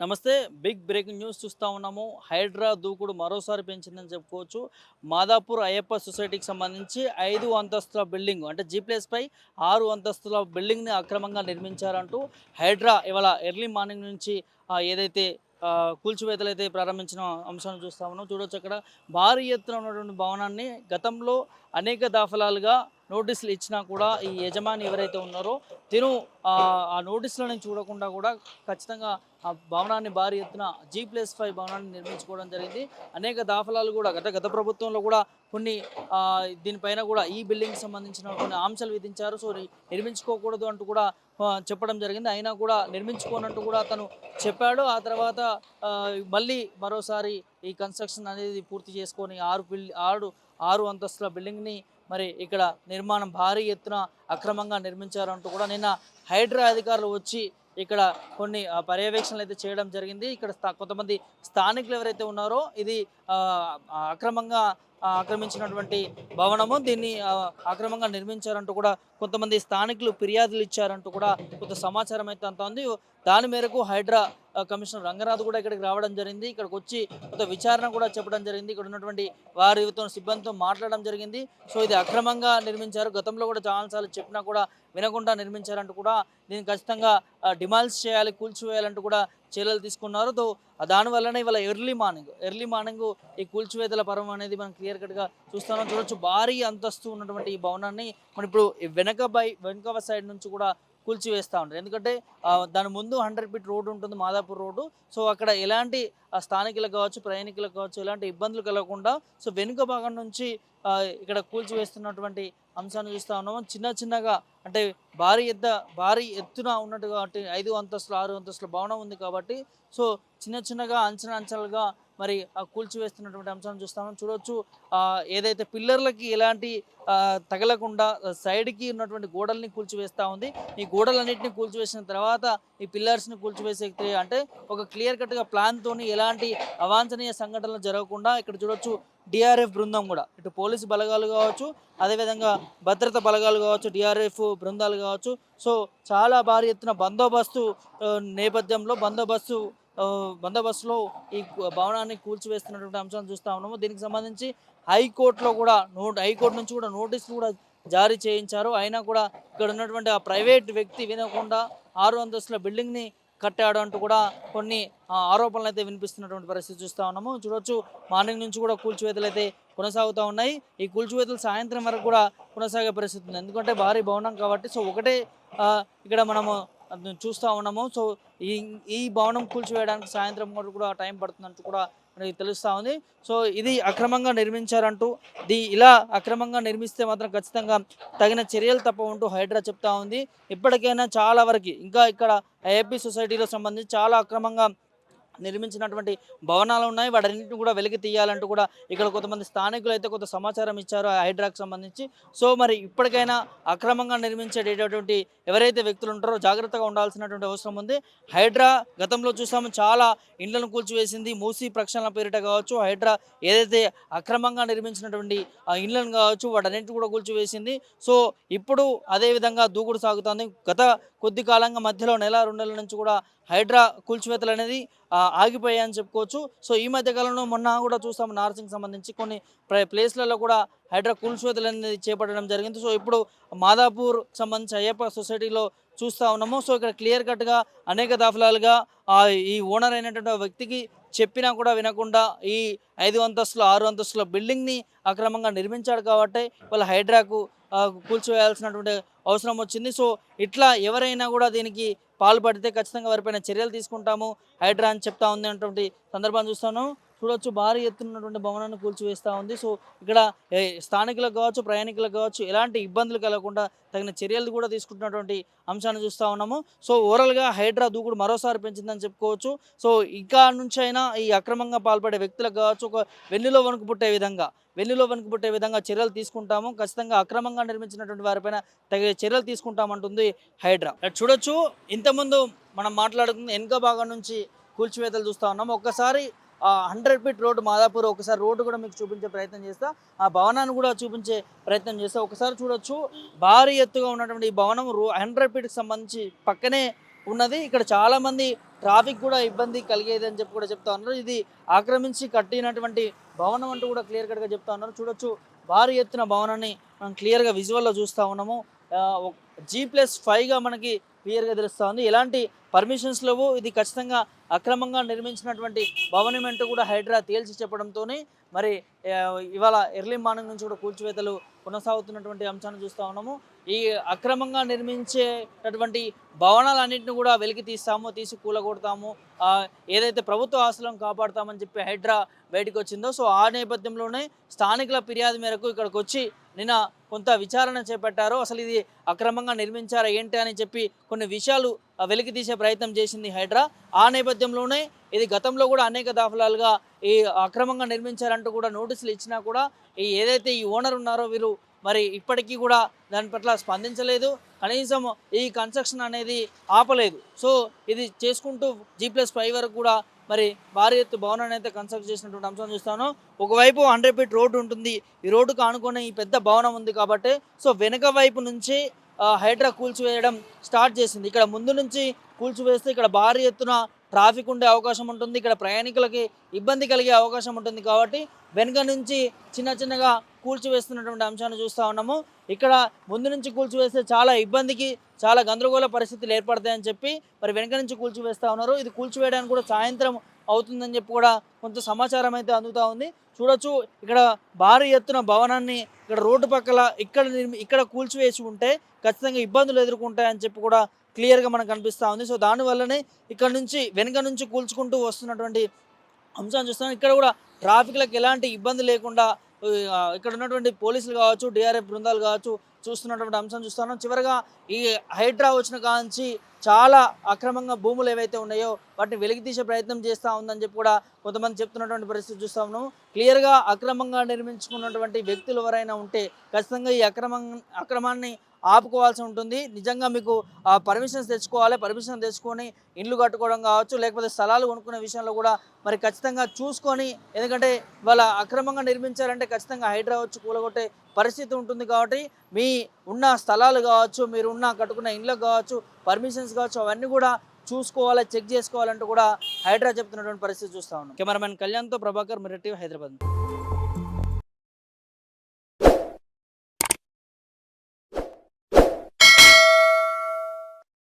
నమస్తే big breaking news చూస్తూ ఉన్నాము. హైడ్రా దూకుడు మరోసారి పెంచిందని చెప్పుకోవచ్చు. మాదాపూర్ అయ్యప్ప సొసైటీకి సంబంధించి ఐదు అంతస్తుల బిల్డింగ్ అంటే జీ పై ఆరు అంతస్తుల బిల్డింగ్ని అక్రమంగా నిర్మించారంటూ హైడ్రా ఇవాళ ఎర్లీ మార్నింగ్ నుంచి ఏదైతే కూల్చివేతలు అయితే ప్రారంభించిన అంశాన్ని చూస్తా ఉన్నాం. చూడొచ్చు అక్కడ. భారీ ఎత్తున ఉన్నటువంటి భవనాన్ని గతంలో అనేక దాఫలాలుగా నోటీసులు ఇచ్చినా కూడా ఈ యజమాని ఎవరైతే ఉన్నారో తిను ఆ నోటీసులను చూడకుండా కూడా ఖచ్చితంగా ఆ భవనాన్ని భారీ ఎత్తున జీ ప్లస్ ఫైవ్ భవనాన్ని నిర్మించుకోవడం జరిగింది. అనేక దాఫలాలు కూడా గత గత ప్రభుత్వంలో కూడా కొన్ని దీనిపైన కూడా ఈ బిల్డింగ్ సంబంధించిన కొన్ని ఆంశాలు విధించారు. సో నిర్మించుకోకూడదు అంటూ కూడా చెప్పడం జరిగింది. అయినా కూడా నిర్మించుకోనట్టు కూడా అతను చెప్పాడు. ఆ తర్వాత మళ్ళీ మరోసారి ఈ కన్స్ట్రక్షన్ అనేది పూర్తి చేసుకొని ఆరు బిల్ ఆరు ఆరు అంతస్తుల బిల్డింగ్ని మరి ఇక్కడ నిర్మాణం భారీ ఎత్తున అక్రమంగా నిర్మించారంటూ కూడా నిన్న హైడ్రా అధికారులు వచ్చి ఇక్కడ కొన్ని పర్యవేక్షణలు అయితే చేయడం జరిగింది. ఇక్కడ స్థా- కొంతమంది స్థానికులు ఎవరైతే ఉన్నారో ఇది ఆ, అక్రమంగా ఆక్రమించినటువంటి భవనము. దీన్ని అక్రమంగా నిర్మించారంటూ కూడా కొంతమంది స్థానికులు ఫిర్యాదులు ఇచ్చారంటూ కూడా కొంత సమాచారం అయితే అంత ఉంది. దాని మేరకు హైడ్రా కమిషనర్ రంగనాథ్ కూడా ఇక్కడికి రావడం జరిగింది. ఇక్కడికి వచ్చి కొంత విచారణ కూడా చెప్పడం జరిగింది. ఇక్కడ ఉన్నటువంటి వారితో సిబ్బందితో మాట్లాడడం జరిగింది. సో ఇది అక్రమంగా నిర్మించారు. గతంలో కూడా చాలాసార్లు చెప్పినా కూడా వినకుండా నిర్మించారంటూ కూడా దీన్ని ఖచ్చితంగా డిమాల్స్ చేయాలి కూల్చివేయాలంటూ కూడా చర్యలు తీసుకున్నారు. తో దానివల్లనే ఇవాళ ఎర్లీ మార్నింగ్ ఎర్లీ మార్నింగ్ ఈ కూల్చివేతల పర్వం అనేది మనం క్లియర్ కట్గా చూస్తున్నాం. చూడొచ్చు భారీ అంతస్తు ఉన్నటువంటి ఈ భవనాన్ని మనం ఇప్పుడు వెనక బై వెనక సైడ్ నుంచి కూడా కూల్చివేస్తూ ఉంటారు. ఎందుకంటే దాని ముందు హండ్రెడ్ ఫీట్ రోడ్డు ఉంటుంది మాదాపూర్ రోడ్డు. సో అక్కడ ఎలాంటి స్థానికులకు కావచ్చు ప్రయాణికులకు కావచ్చు ఎలాంటి ఇబ్బందులు కలగకుండా సో వెనుక భాగం నుంచి ఇక్కడ కూల్చివేస్తున్నటువంటి అంశాన్ని చూస్తూ ఉన్నాము. చిన్న చిన్నగా అంటే భారీ ఎద్ద భారీ ఎత్తున ఉన్నట్టు కాబట్టి ఐదు అంతస్తులు ఆరు అంతస్తుల భవనం ఉంది కాబట్టి సో చిన్న చిన్నగా అంచనా అంచనాలుగా మరి ఆ కూల్చివేస్తున్నటువంటి అంశాన్ని చూస్తాము చూడొచ్చు ఏదైతే పిల్లర్లకి ఎలాంటి తగలకుండా సైడ్కి ఉన్నటువంటి గోడల్ని కూల్చివేస్తూ ఉంది. ఈ గోడలన్నింటినీ కూల్చివేసిన తర్వాత ఈ పిల్లర్స్ని కూల్చివేసే అంటే ఒక క్లియర్ కట్గా ప్లాన్తో ఎలాంటి అవాంఛనీయ సంఘటనలు జరగకుండా ఇక్కడ చూడొచ్చు డిఆర్ఎఫ్ బృందం కూడా. ఇటు పోలీసు బలగాలు కావచ్చు అదేవిధంగా భద్రత బలగాలు కావచ్చు డిఆర్ఎఫ్ బృందాలు కావచ్చు. సో చాలా భారీ ఎత్తున బందోబస్తు నేపథ్యంలో బందోబస్తు బందోబస్తులో ఈ భవనాన్ని కూల్చివేస్తున్నటువంటి అంశాన్ని చూస్తూ ఉన్నాము. దీనికి సంబంధించి హైకోర్టులో కూడా నోట్ హైకోర్టు నుంచి కూడా నోటీసులు కూడా జారీ చేయించారు. అయినా కూడా ఇక్కడ ఉన్నటువంటి ఆ ప్రైవేట్ వ్యక్తి వినకుండా ఆరు అంతస్తుల బిల్డింగ్ని కట్టాడు అంటూ కూడా కొన్ని ఆ, ఆరోపణలు అయితే వినిపిస్తున్నటువంటి పరిస్థితి చూస్తూ ఉన్నాము. చూడొచ్చు మార్నింగ్ నుంచి కూడా కూల్చివేతలు అయితే కొనసాగుతూ ఉన్నాయి. ఈ కూల్చివేతలు సాయంత్రం వరకు కూడా కొనసాగే పరిస్థితి ఉంది. ఎందుకంటే భారీ భవనం కాబట్టి సో ఒకటే ఆ, ఇక్కడ మనము చూస్తూ ఉన్నాము. సో ఈ ఈ భవనం కూల్చివేయడానికి సాయంత్రం వరకు కూడా టైం పడుతుందంటూ కూడా మనకి తెలుస్తూ ఉంది. సో ఇది అక్రమంగా నిర్మించారంటూ ది ఇలా అక్రమంగా నిర్మిస్తే మాత్రం ఖచ్చితంగా తగిన చర్యలు తప్ప ఉంటూ హైడ్రా చెప్తా ఉంది. ఇప్పటికైనా చాలా వరకు ఇంకా ఇక్కడ ఏపీ సొసైటీలో సంబంధించి చాలా అక్రమంగా నిర్మించినటువంటి భవనాలు ఉన్నాయి. వాటన్నింటిని కూడా వెలికి తీయాలంటూ కూడా ఇక్కడ కొంతమంది స్థానికులు అయితే కొంత సమాచారం ఇచ్చారు ఆ హైడ్రాకి సంబంధించి. సో మరి ఇప్పటికైనా అక్రమంగా నిర్మించేటటువంటి ఎవరైతే వ్యక్తులు ఉంటారో జాగ్రత్తగా ఉండాల్సినటువంటి అవసరం ఉంది. హైడ్రా గతంలో చూసాము చాలా ఇండ్లను కూల్చివేసింది. మూసీ ప్రక్షాళన పేరిట కావచ్చు హైడ్రా ఏదైతే అక్రమంగా నిర్మించినటువంటి ఆ ఇండ్లను కావచ్చు వాటన్నింటిని కూడా కూల్చివేసింది. సో ఇప్పుడు అదేవిధంగా దూకుడు సాగుతోంది. గత కొద్ది కాలంగా మధ్యలో నెల రెండు నెలల నుంచి కూడా హైడ్రా కూల్చివేతలు అనేది ఆగిపోయాయని చెప్పుకోవచ్చు. సో ఈ మధ్య కాలంలో మొన్న కూడా చూసాం నార్సింగ్ సంబంధించి కొన్ని ప్ర- ప్లేస్లలో కూడా హైడ్రా కూల్చివేతలు అనేది చేపట్టడం జరిగింది. సో ఇప్పుడు మాదాపూర్ సంబంధించి అయ్యప్ప సొసైటీలో చూస్తూ ఉన్నాము. సో ఇక్కడ క్లియర్ కట్గా అనేక దాఫలాలుగా ఈ ఓనర్ అయినటువంటి వ్యక్తికి చెప్పినా కూడా వినకుండా ఈ ఐదు అంతస్తుల ఆరు అంతస్తుల బిల్డింగ్ని అక్రమంగా నిర్మించాడు కాబట్టి వాళ్ళ హైడ్రాకు కూల్చివేయాల్సినటువంటి అవసరం వచ్చింది. సో ఇట్లా ఎవరైనా కూడా దీనికి పాల్పడితే ఖచ్చితంగా వారిపైన చర్యలు తీసుకుంటాము. హైడ్రా అని చెప్తా ఉంది అటువంటి సందర్భాన్ని చూస్తాను చూడొచ్చు భారీ ఎత్తున్నటువంటి భవనాన్ని కూల్చివేస్తూ ఉంది. సో ఇక్కడ స్థానికులకు కావచ్చు ప్రయాణికులకు కావచ్చు ఎలాంటి ఇబ్బందులు కలగకుండా తగిన చర్యలు కూడా తీసుకుంటున్నటువంటి అంశాన్ని చూస్తూ ఉన్నాము. సో ఓవరాల్గా హైడ్రా దూకుడు మరోసారి పెంచిందని చెప్పుకోవచ్చు. సో ఇంకా నుంచి అయినా ఈ అక్రమంగా పాల్పడే వ్యక్తులకు కావచ్చు ఒక వెన్నులో వణుకు పుట్టే విధంగా వెన్నులో వణుకు పుట్టే విధంగా చర్యలు తీసుకుంటాము. ఖచ్చితంగా అక్రమంగా నిర్మించినటువంటి వారిపైన తగిన చర్యలు తీసుకుంటామంటుంది హైడ్రా. చూడొచ్చు ఇంతకుముందు మనం మాట్లాడుకున్న వెనుక భాగం నుంచి కూల్చివేతలు చూస్తూ ఉన్నాము. ఒక్కసారి హండ్రెడ్ ఫీట్ రోడ్డు మాదాపూర్ ఒకసారి రోడ్డు కూడా మీకు చూపించే ప్రయత్నం చేస్తా. ఆ భవనాన్ని కూడా చూపించే ప్రయత్నం చేస్తా. ఒకసారి చూడొచ్చు. భారీ ఎత్తుగా ఉన్నటువంటి ఈ భవనం రో హండ్రెడ్ ఫీట్కి సంబంధించి పక్కనే ఉన్నది. ఇక్కడ చాలామంది ట్రాఫిక్ కూడా ఇబ్బంది కలిగేది అని చెప్పి కూడా చెప్తా ఉన్నారు. ఇది ఆక్రమించి కట్టినటువంటి భవనం అంటూ కూడా క్లియర్ కట్గా చెప్తా ఉన్నారు. చూడొచ్చు. భారీ ఎత్తున భవనాన్ని మనం క్లియర్గా విజువల్లో చూస్తూ ఉన్నాము. జీ ప్లస్ ఫైవ్గా మనకి క్లియర్గా తెలుస్తూ ఉంది. ఎలాంటి పర్మిషన్స్ లేవు ఇది ఖచ్చితంగా అక్రమంగా నిర్మించినటువంటి భవనమెంట్ కూడా హైడ్రా తేల్చి చెప్పడంతోనే మరి ఇవాళ ఎర్లీ మార్నింగ్ నుంచి కూడా కూల్చివేతలు కొనసాగుతున్నటువంటి అంశాన్ని చూస్తూ ఉన్నాము. ఈ అక్రమంగా నిర్మించేటటువంటి భవనాలన్నింటిని కూడా వెలికి తీస్తాము తీసి కూలగొడతాము. ఏదైతే ప్రభుత్వ ఆస్తులను కాపాడుతామని చెప్పి హైడ్రా బయటకు వచ్చిందో సో ఆ నేపథ్యంలోనే స్థానికుల ఫిర్యాదు మేరకు ఇక్కడికి వచ్చి నిన్న కొంత విచారణ చేపట్టారు. అసలు ఇది అక్రమంగా నిర్మించారా ఏంటి అని చెప్పి కొన్ని విషయాలు వెలికి తీసే ప్రయత్నం చేసింది హైడ్రా. ఆ నేపథ్యంలోనే ఇది గతంలో కూడా అనేక దాఖలాలుగా ఈ అక్రమంగా నిర్మించారంటూ కూడా నోటీసులు ఇచ్చినా కూడా ఈ ఏదైతే ఈ ఓనర్ ఉన్నారో వీరు మరి ఇప్పటికీ కూడా దాని పట్ల స్పందించలేదు. కనీసం ఈ కన్స్ట్రక్షన్ అనేది ఆపలేదు. సో ఇది చేసుకుంటూ జీ ప్లస్ ఫైవ్ వరకు కూడా మరి భారీ ఎత్తు భవనాన్ని అయితే కన్స్ట్రక్ట్ చేసినటువంటి అంశం చూస్తాను. ఒకవైపు హండ్రెడ్ ఫీట్ రోడ్డు ఉంటుంది. ఈ రోడ్డుకు ఆనుకునే ఈ పెద్ద భవనం ఉంది కాబట్టి సో వెనుక వైపు నుంచి హైడ్రా కూల్చివేయడం స్టార్ట్ చేసింది. ఇక్కడ ముందు నుంచి కూల్చివేస్తే ఇక్కడ భారీ ఎత్తున ట్రాఫిక్ ఉండే అవకాశం ఉంటుంది. ఇక్కడ ప్రయాణికులకి ఇబ్బంది కలిగే అవకాశం ఉంటుంది. కాబట్టి వెనుక నుంచి చిన్న చిన్నగా కూల్చివేస్తున్నటువంటి అంశాన్ని చూస్తూ ఉన్నాము. ఇక్కడ ముందు నుంచి కూల్చివేస్తే చాలా ఇబ్బందికి చాలా గందరగోళ పరిస్థితులు ఏర్పడతాయని చెప్పి మరి వెనుక నుంచి కూల్చివేస్తూ ఉన్నారు. ఇది కూల్చివేయడానికి కూడా సాయంత్రం అవుతుందని చెప్పి కూడా కొంత సమాచారం అయితే అందుతూ ఉంది. చూడొచ్చు ఇక్కడ భారీ ఎత్తున భవనాన్ని ఇక్కడ రోడ్డు పక్కల ఇక్కడ నిర్మి- ఇక్కడ కూల్చివేసి ఉంటే ఖచ్చితంగా ఇబ్బందులు ఎదుర్కొంటాయని చెప్పి కూడా క్లియర్గా మనకు కనిపిస్తూ ఉంది. సో దానివల్లనే ఇక్కడ నుంచి వెనుక నుంచి కూల్చుకుంటూ వస్తున్నటువంటి అంశాన్ని చూస్తున్నాం. ఇక్కడ కూడా ట్రాఫిక్లకు ఎలాంటి ఇబ్బంది లేకుండా ఇక్కడ ఉన్నటువంటి పోలీసులు కావచ్చు డిఆర్ఎఫ్ బృందాలు కావచ్చు చూస్తున్నటువంటి అంశం చూస్తున్నాం. చివరగా ఈ హైడ్రా వచ్చిన కాంచి చాలా అక్రమంగా భూములు ఏవైతే ఉన్నాయో వాటిని వెలికితీసే ప్రయత్నం చేస్తూ ఉందని చెప్పి కూడా కొంతమంది చెప్తున్నటువంటి పరిస్థితి చూస్తూ ఉన్నాము క్లియర్గా అక్రమంగా నిర్మించుకున్నటువంటి వ్యక్తులు ఎవరైనా ఉంటే ఖచ్చితంగా ఈ అక్రమం అక్రమాన్ని ఆపుకోవాల్సి ఉంటుంది. నిజంగా మీకు ఆ పర్మిషన్స్ తెచ్చుకోవాలి. పర్మిషన్ తెచ్చుకొని ఇండ్లు కట్టుకోవడం కావచ్చు లేకపోతే స్థలాలు కొనుక్కునే విషయంలో కూడా మరి ఖచ్చితంగా చూసుకొని ఎందుకంటే వాళ్ళ అక్రమంగా నిర్మించారంటే ఖచ్చితంగా హైడ్రా వచ్చి కూలగొట్టే పరిస్థితి ఉంటుంది కాబట్టి మీ ఉన్న స్థలాలు కావచ్చు మీరు ఉన్న కట్టుకున్న ఇండ్లకు కావచ్చు పర్మిషన్స్ కావచ్చు అవన్నీ కూడా చూసుకోవాలి చెక్ చేసుకోవాలంటూ కూడా హైడ్రా చెప్తున్నటువంటి పరిస్థితి చూస్తా ఉన్నాం. కెమెరామెన్ కళ్యాణ్తో ప్రభాకర్ మిరటి హైదరాబాద్.